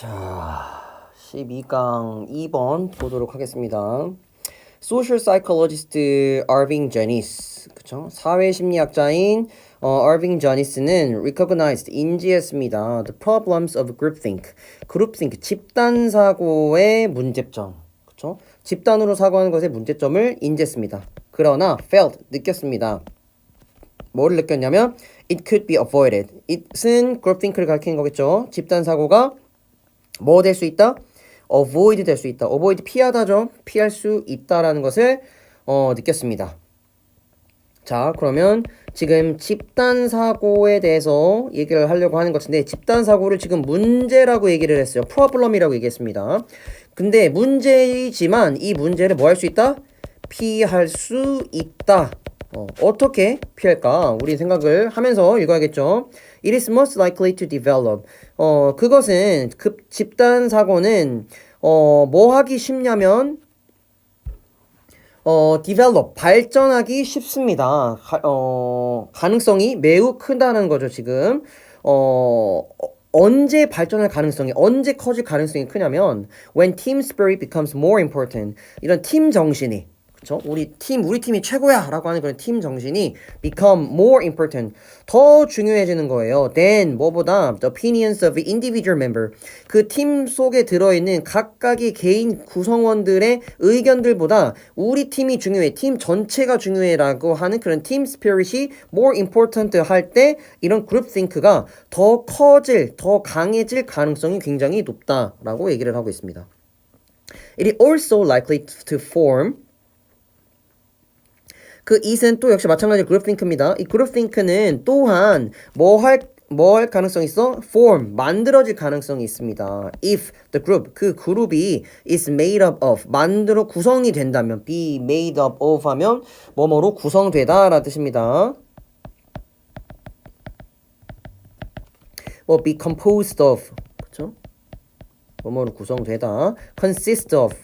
자, 12강 2번 보도록 하겠습니다. Social psychologist Irving Janis, 그쵸? 사회 심리학자인 어, Irving Janis는 recognized, 인지했습니다. The problems of groupthink, groupthink, 집단 사고의 문제점, 그쵸? 집단으로 사고하는 것의 문제점을 인지했습니다. 그러나 felt, 느꼈습니다. 뭐를 느꼈냐면 it could be avoided. it은 groupthink를 가리키는 거겠죠. 집단 사고가 뭐 될 수 있다? avoid 될 수 있다. avoid 피하다죠. 피할 수 있다라는 것을 어, 느꼈습니다. 자, 그러면 지금 집단 사고에 대해서 얘기를 하려고 하는 것 같은데 집단 사고를 지금 문제라고 얘기를 했어요. problem이라고 얘기했습니다. 근데 문제이지만 이 문제를 뭐 할 수 있다? 피할 수 있다. 어, 어떻게 피할까? 우리 생각을 하면서 읽어야겠죠. It is most likely to develop. 어, 그것은 급 집단 사고는 어, 뭐 하기 쉽냐면 어, develop, 발전하기 쉽습니다. 가, 어, 가능성이 매우 크다는 거죠, 지금. 어, 어, 언제 발전할 가능성이, 언제 커질 가능성이 크냐면, when team spirit becomes more important. 이런 팀 정신이, 그쵸? 우리 팀, 우리 팀이 최고야! 라고 하는 그런 팀 정신이 become more important. 더 중요해지는 거예요. than, 뭐보다, the opinions of individual member. 그 팀 속에 들어 있는 각각의 개인 구성원들의 의견들보다 우리 팀이 중요해. 팀 전체가 중요해. 라고 하는 그런 팀 스피릿이 more important 할 때 이런 그룹 띵크가 더 커질, 더 강해질 가능성이 굉장히 높다라고 얘기를 하고 있습니다. It is also likely to form 그 it은 또 역시 마찬가지로 그룹 띵크입니다. 이 그룹 띵크는 또한 뭐할 뭐할 가능성이 있어? form 만들어질 가능성이 있습니다. if the group 그 그룹이 is made up of 만들어 구성이 된다면 be made up of 하면 뭐뭐로 구성되다 라는 뜻입니다. 뭐 be composed of 그렇죠? 뭐뭐로 구성되다. consist of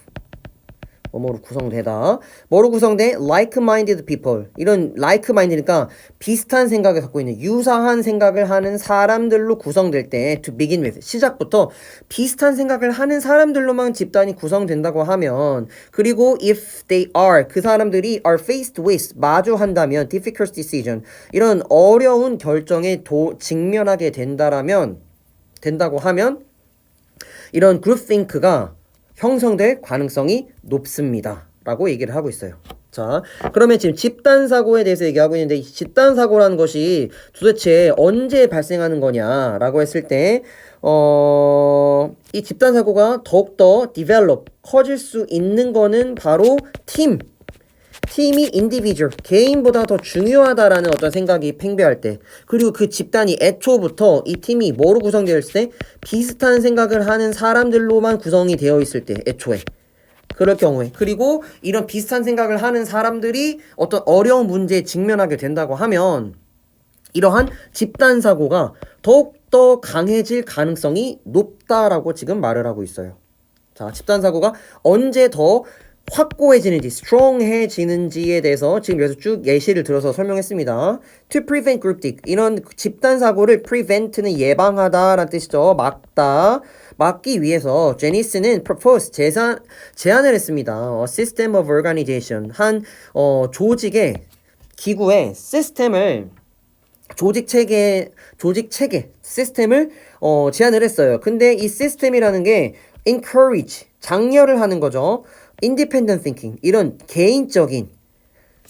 뭐뭐로 구성되다. 뭐로 구성돼? like-minded people. 이런 like-minded니까 비슷한 생각을 갖고 있는 유사한 생각을 하는 사람들로 구성될 때 to begin with 시작부터 비슷한 생각을 하는 사람들로만 집단이 구성된다고 하면 그리고 if they are 그 사람들이 are faced with 마주한다면 difficult decision 이런 어려운 결정에 도, 직면하게 된다라면 된다고 하면 이런 groupthink가 형성될 가능성이 높습니다. 라고 얘기를 하고 있어요. 자, 그러면 지금 집단 사고에 대해서 얘기하고 있는데 이 집단 사고라는 것이 도대체 언제 발생하는 거냐라고 했을 때 어, 이 집단 사고가 더욱더 develop 커질 수 있는 거는 바로 팀 팀이 individual 개인보다 더 중요하다라는 어떤 생각이 팽배할 때 그리고 그 집단이 애초부터 이 팀이 뭐로 구성되어 있을 때 비슷한 생각을 하는 사람들로만 구성이 되어 있을 때 애초에 그럴 경우에 그리고 이런 비슷한 생각을 하는 사람들이 어떤 어려운 문제에 직면하게 된다고 하면 이러한 집단 사고가 더욱더 강해질 가능성이 높다라고 지금 말을 하고 있어요. 자, 집단 사고가 언제 더 확고해지는지, strong해지는지에 대해서 지금 여기서 쭉 예시를 들어서 설명했습니다. To prevent groupthink. 이런 집단 사고를 prevent는 예방하다라는 뜻이죠. 막다. 막기 위해서 제니스는 propose 제산, 제안을 했습니다. 어, system of organization. 한 어, 조직의 기구의 시스템을 조직 체계 조직 체계 시스템을 어, 제안을 했어요. 근데 이 시스템이라는 게 encourage 장려를 하는 거죠. Independent thinking 이런 개인적인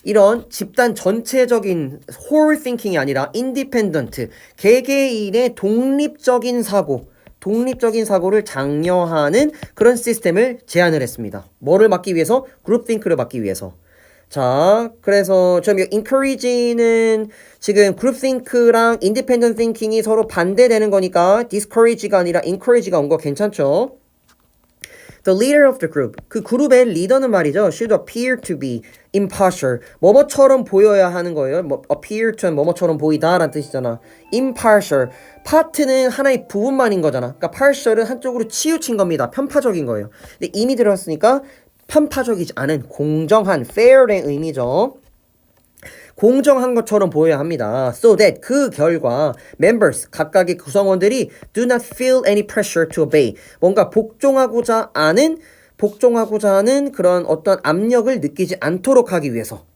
이런 집단 전체적인 whole thinking이 아니라 independent 개개인의 독립적인 사고 독립적인 사고를 장려하는 그런 시스템을 제안을 했습니다. 뭐를 막기 위해서? 그룹 띵크를 막기 위해서. 자, 그래서 좀 encourage는 지금 group think랑 independent thinking이 서로 반대되는 거니까 discourage가 아니라 encourage가 온 거 괜찮죠? The leader of the group. 그 그룹의 리더는 말이죠. should appear to be impartial. 뭐뭐처럼 보여야 하는 거예요. 뭐 appear to 뭐뭐처럼 보이다라는 뜻이잖아. impartial. 파트는 하나의 부분만인 거잖아. 그러니까 partial은 한쪽으로 치우친 겁니다. 편파적인 거예요. 근데 이미 들어왔으니까 편파적이지 않은 공정한 fair의 의미죠. 공정한 것처럼 보여야 합니다. So that 그 결과 members 각각의 구성원들이 do not feel any pressure to obey. 뭔가 복종하고자 하는 복종하고자 하는 그런 어떤 압력을 느끼지 않도록 하기 위해서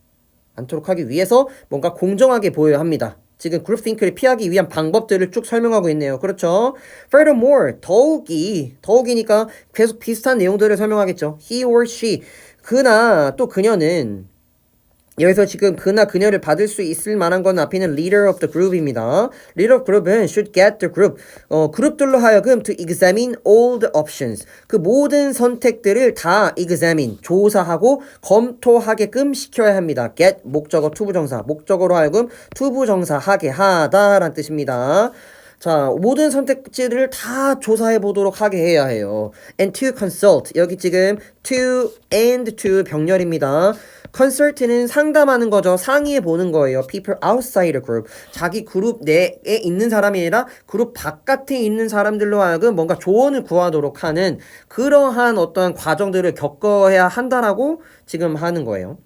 않도록 하기 위해서 뭔가 공정하게 보여야 합니다. 지금 그룹 핑크를 피하기 위한 방법들을 쭉 설명하고 있네요. 그렇죠? Furthermore, 더욱이, 더욱이니까 계속 비슷한 내용들을 설명하겠죠. He or she. 그나 또 그녀는 여기서 지금 그나 그녀를 받을 수 있을 만한 건 앞에는 leader of the group입니다. leader of group은 should get the group. 어, 그룹들로 하여금 to examine all the options. 그 모든 선택들을 다 examine, 조사하고 검토하게끔 시켜야 합니다. get 목적어 투부정사, 목적어로 하여금 투부정사하게 하다라는 뜻입니다. 자, 모든 선택지를 다 조사해 보도록 하게 해야 해요. And to consult. 여기 지금 to and to 병렬입니다. consult는 상담하는 거죠. 상의해 보는 거예요. People outside a group. 자기 그룹 내에 있는 사람이 아니라 그룹 바깥에 있는 사람들로 하여금 뭔가 조언을 구하도록 하는 그러한 어떤 과정들을 겪어야 한다라고 지금 하는 거예요.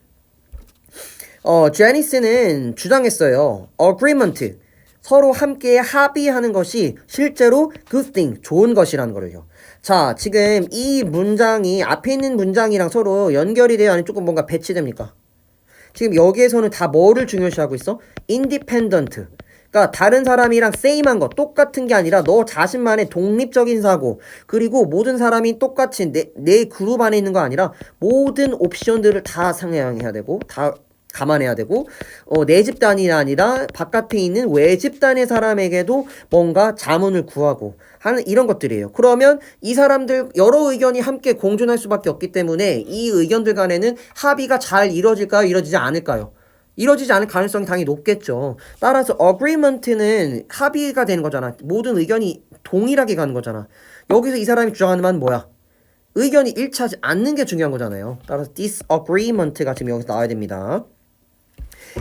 어, 제니스는 주장했어요. agreement. 서로 함께 합의하는 것이 실제로 good thing, 좋은 것이라는 거를요. 자, 지금 이 문장이 앞에 있는 문장이랑 서로 연결이 돼야 하는 조금 뭔가 배치됩니까? 지금 여기에서는 다 뭐를 중요시하고 있어? independent. 그러니까 다른 사람이랑 세임한 거 똑같은 게 아니라 너 자신만의 독립적인 사고 그리고 모든 사람이 똑같이 내, 내 그룹 안에 있는 거 아니라 모든 옵션들을 다 상향해야 되고 다 감안해야 되고 어, 내 집단이 아니라 바깥에 있는 외 집단의 사람에게도 뭔가 자문을 구하고 하는 이런 것들이에요. 그러면 이 사람들 여러 의견이 함께 공존할 수밖에 없기 때문에 이 의견들 간에는 합의가 잘 이루어질까요? 이루어지지 않을까요? 이루어지지 않을 가능성이 당연히 높겠죠. 따라서 agreement는 합의가 되는 거잖아. 모든 의견이 동일하게 가는 거잖아. 여기서 이 사람이 주장하는 건 뭐야? 의견이 일치하지 않는 게 중요한 거잖아요. 따라서 disagreement가 지금 여기서 나와야 됩니다.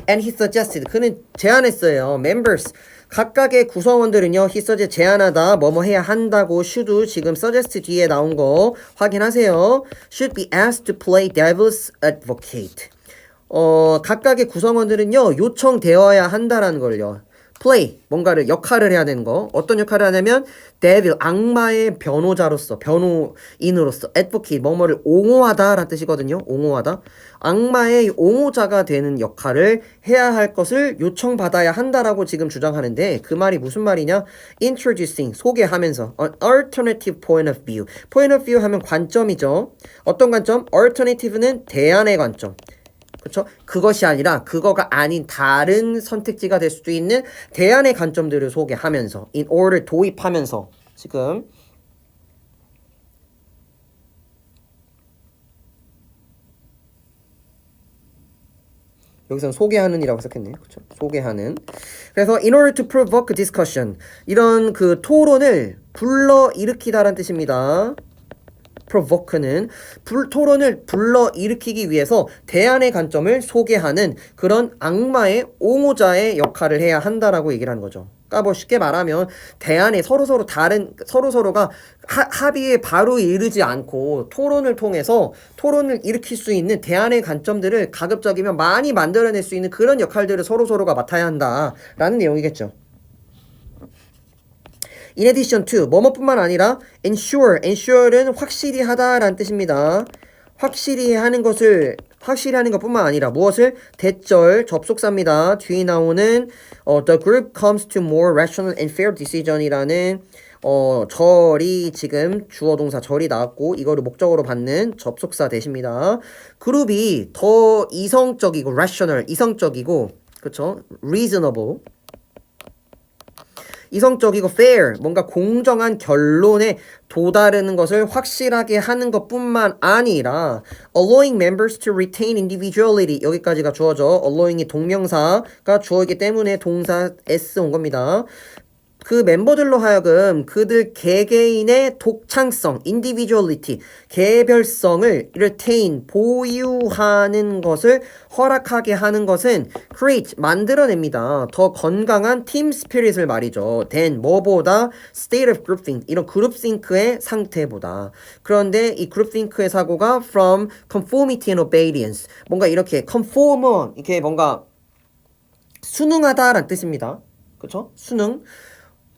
And he suggested. 그는 제안했어요. Members. 각각의 구성원들은요. he suggest 제안하다 뭐뭐 해야 한다고 should 지금 suggest 뒤에 나온 거 확인하세요. should be asked to play devil's advocate. 어, 각각의 구성원들은요. 요청되어야 한다라는 걸요. Play 뭔가를 역할을 해야 되는 거. 어떤 역할을 하냐면 devil 악마의 변호자로서 변호인으로서 advocate 뭐뭐를 옹호하다라는 뜻이거든요. 옹호하다. 악마의 옹호자가 되는 역할을 해야 할 것을 요청받아야 한다라고 지금 주장하는데 그 말이 무슨 말이냐? introducing 소개하면서 an alternative point of view. point of view 하면 관점이죠. 어떤 관점? alternative는 대안의 관점 그렇죠? 그것이 아니라 그거가 아닌 다른 선택지가 될 수도 있는 대안의 관점들을 소개하면서 in order 도입하면서 지금 여기서는 소개하는이라고 썼겠네요. 그렇죠? 소개하는. 그래서 in order to provoke discussion 이런 그 토론을 불러 일으키다라는 뜻입니다. Provoke는 불, 토론을 불러 일으키기 위해서 대안의 관점을 소개하는 그런 악마의 옹호자의 역할을 해야 한다라고 얘기를 하는 거죠. 그러니까 뭐 쉽게 말하면 대안에 서로 서로 다른 서로 서로가 하, 합의에 바로 이르지 않고 토론을 통해서 토론을 일으킬 수 있는 대안의 관점들을 가급적이면 많이 만들어낼 수 있는 그런 역할들을 서로 서로가 맡아야 한다라는 내용이겠죠. In addition to 뭐뭐뿐만 아니라 ensure, ensure는 확실히 하다라는 뜻입니다. 확실히 하는 것을 확실히 하는 것뿐만 아니라 무엇을 대절 접속사입니다. 뒤에 나오는 어, the group comes to more rational and fair decision이라는 어, 절이 지금 주어 동사 절이 나왔고 이거를 목적으로 받는 접속사 대십니다. 그룹이 더 이성적이고 rational 이성적이고 그렇죠? reasonable 이성적이고 fair, 뭔가 공정한 결론에 도달하는 것을 확실하게 하는 것뿐만 아니라 allowing members to retain individuality 여기까지가 주어져 allowing이 동명사가 주어있기 때문에 동사 s 온 겁니다. 그 멤버들로 하여금 그들 개개인의 독창성, individuality, 개별성을 retain, 보유하는 것을 허락하게 하는 것은 create, 만들어냅니다. 더 건강한 팀 스피릿을 말이죠. than 뭐보다 state of groupthink, 이런 그룹 싱크의 상태보다. 그런데 이 그룹 싱크의 사고가 from conformity and obedience, 뭔가 이렇게 conform, 이렇게 뭔가 순응하다라는 뜻입니다. 그렇죠? 순응.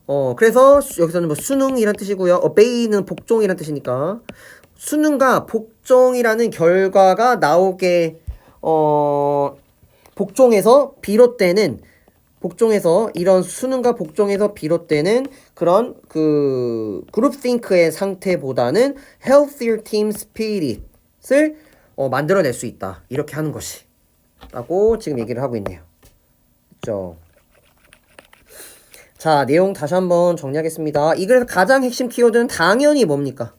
어, 그래서 수- 여기서는 뭐 순응이란 뜻이고요. obey는 복종이란 뜻이니까. 순응과 복종이라는 결과가 나오게 어 복종에서 비롯되는 복종에서 이런 수능과 복종에서 비롯되는 그런 그 그룹 싱크의 상태보다는 healthier team spirit을 어, 만들어낼 수 있다. 이렇게 하는 것이 라고 지금 얘기를 하고 있네요. 그죠 자 내용 다시 한번 정리하겠습니다 이 글에서 가장 핵심 키워드는 당연히 뭡니까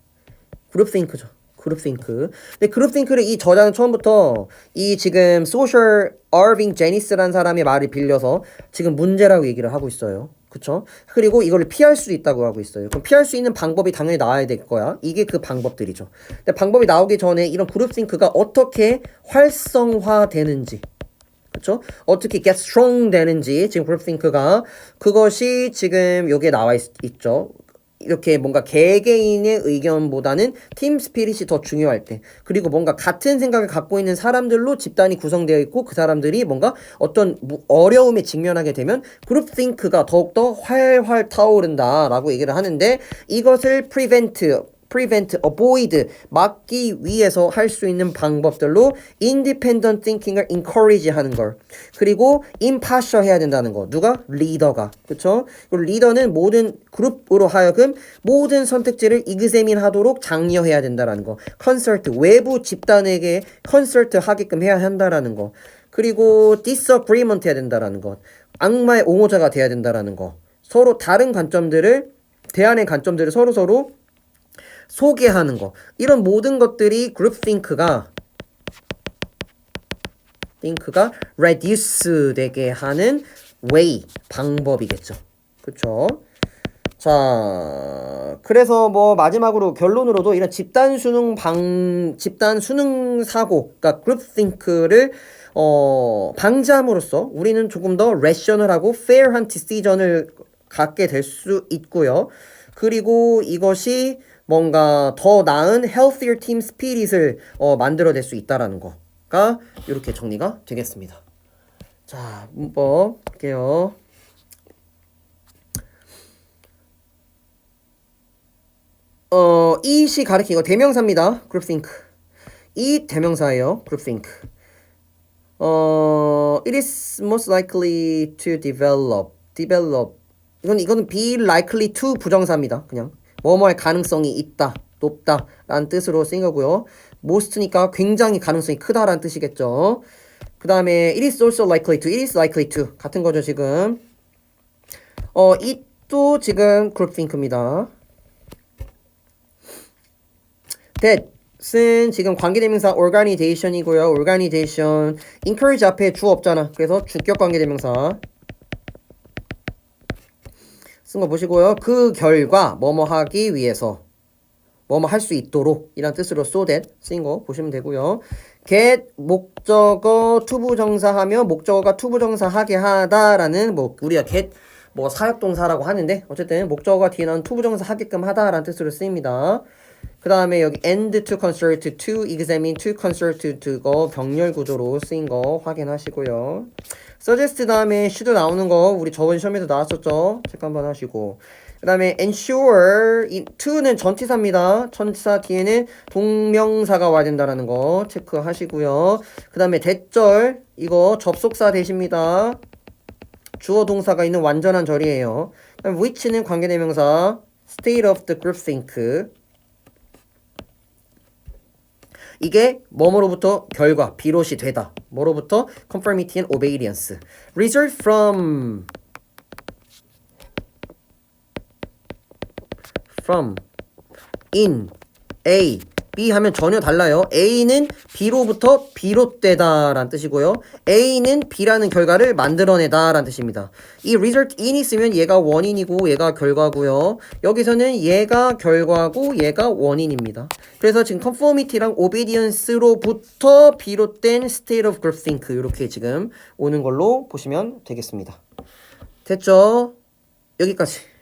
그룹 싱크죠. 그룹 싱크. 근데 그룹 싱크를 이 저자는 처음부터 이 지금 소셜 어빙 제니스라는 사람의 말을 빌려서 지금 문제라고 얘기를 하고 있어요. 그쵸? 그리고 이거를 피할 수 있다고 하고 있어요. 그럼 피할 수 있는 방법이 당연히 나와야 될 거야. 이게 그 방법들이죠. 근데 방법이 나오기 전에 이런 그룹 싱크가 어떻게 활성화되는지 그렇죠? 어떻게 get strong 되는지 지금 그룹 싱크가 그것이 지금 여기에 나와 있, 있죠. 이렇게 뭔가 개개인의 의견보다는 팀 스피릿이 더 중요할 때 그리고 뭔가 같은 생각을 갖고 있는 사람들로 집단이 구성되어 있고 그 사람들이 뭔가 어떤 무- 어려움에 직면하게 되면 그룹 싱크가 더욱더 활활 타오른다라고 얘기를 하는데 이것을 prevent prevent, avoid, 막기 위해서 할 수 있는 방법들로 independent thinking을 encourage 하는 걸. 그리고 impartial 해야 된다는 거. 누가? 리더가. 그쵸? 그리고 리더는 모든 그룹으로 하여금 모든 선택지를 examine 하도록 장려해야 된다라는 거. consult, 외부 집단에게 consult 하게끔 해야 한다라는 거. 그리고 disagreement 해야 된다라는 것. 악마의 옹호자가 돼야 된다라는 거. 서로 다른 관점들을 대안의 관점들을 서로 서로 소개하는 거. 이런 모든 것들이 그룹 띵크가 띵크가 reduce 되게 하는 way 방법이겠죠. 그쵸? 자 그래서 뭐 마지막으로 결론으로도 이런 집단 수능 방 집단 수능 사고 그러니까 그룹 띵크를 어 방지함으로써 우리는 조금 더 레셔널하고 페어한 디시전을 갖게 될 수 있고요. 그리고 이것이 뭔가 더 나은 healthier team spirit을 어, 만들어낼 수 있다라는 거가 이렇게 정리가 되겠습니다. 자, 문법 볼게요. 어, 이 시 가리킨 거 대명사입니다. group think. 이 대명사예요. group think. 어, it is most likely to develop. develop. 이건 이거는 be likely to 부정사입니다. 그냥 뭐뭐할 가능성이 있다, 높다 라는 뜻으로 쓰인 거고요. most니까 굉장히 가능성이 크다라는 뜻이겠죠. 그 다음에 it is also likely to, it is likely to 같은 거죠 지금. 어, it도 지금 group think입니다. that은 지금 관계대명사 organization이고요. organization encourage 앞에 주 없잖아. 그래서 주격 관계대명사 쓴 거 보시고요. 그 결과 뭐뭐 하기 위해서 뭐뭐 할 수 있도록 이란 뜻으로 so that 쓰인 거 보시면 되고요. get 목적어 투부정사하며 목적어가 투부정사하게 하다라는 뭐 우리가 get 뭐 사역동사라고 하는데 어쨌든 목적어가 뒤에 나온 투부정사 하게끔 하다라는 뜻으로 쓰입니다. 그 다음에 여기 end to consult to examine to consult to 거 병렬 구조로 쓰인 거 확인하시고요. Suggest 다음에 should 나오는 거 우리 저번 시험에도 나왔었죠. 체크 한번 하시고 그 다음에 ensure 이 to는 전치사입니다. 전치사 뒤에는 동명사가 와야 된다는 거 체크하시고요. 그 다음에 대절 이거 접속사 대십니다. 주어 동사가 있는 완전한 절이에요. 그다음 which는 관계대명사 state of the group think 이게 뭐뭐로부터 결과 비롯이 되다. 뭐로부터 conformity and obedience. result from from in A B 하면 전혀 달라요. A는 B로부터 비롯되다라는 뜻이고요. A는 B라는 결과를 만들어내다라는 뜻입니다. 이 result in 있으면 얘가 원인이고 얘가 결과고요. 여기서는 얘가 결과고 얘가 원인입니다. 그래서 지금 conformity랑 obedience로부터 비롯된 state of groupthink 이렇게 지금 오는 걸로 보시면 되겠습니다. 됐죠? 여기까지.